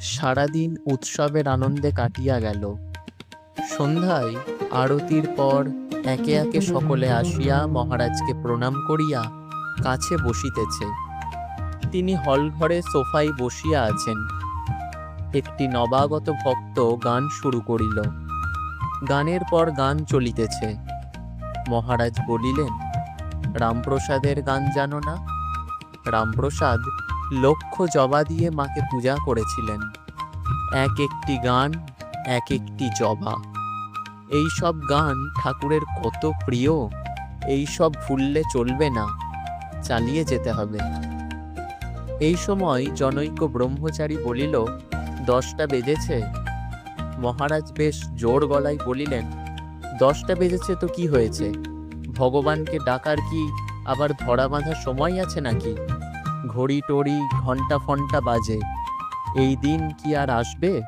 সারাদিন উৎসবের আনন্দে কাটিয়া গেল। সন্ধ্যায় আরতির পর একে একে সকলে আসিয়া মহারাজকে প্রণাম করিয়া কাছে বসিতেছে। তিনি হলঘরে সোফায় বসিয়া আছেন। একটি নবাগত ভক্ত গান শুরু করিল। গানের পর গান চলিতেছে। মহারাজ বলিলেন, রামপ্রসাদের গান জানো না? রামপ্রসাদ লক্ষ জবা দিয়ে মাকে পূজা করেছিলেন। এক একটি গান, এক একটি জবা। এই সব গান ঠাকুরের কত প্রিয় এই সব ভুললে চলবে না, চালিয়ে যেতে হবে। এই সময় জনৈক ব্রহ্মচারী বলিল, দশটা বেজেছে? মহারাজ বেশ জোর গলায় বলিলেন, দশটা বেজেছে তো কি হয়েছে? ভগবানকে ডাকার কি আবার ধরা বাঁধার সময় আছে নাকি? ঘড়ি টড়ি ঘণ্টা ফন্টা বাজে। এই দিন কি আর আসবে?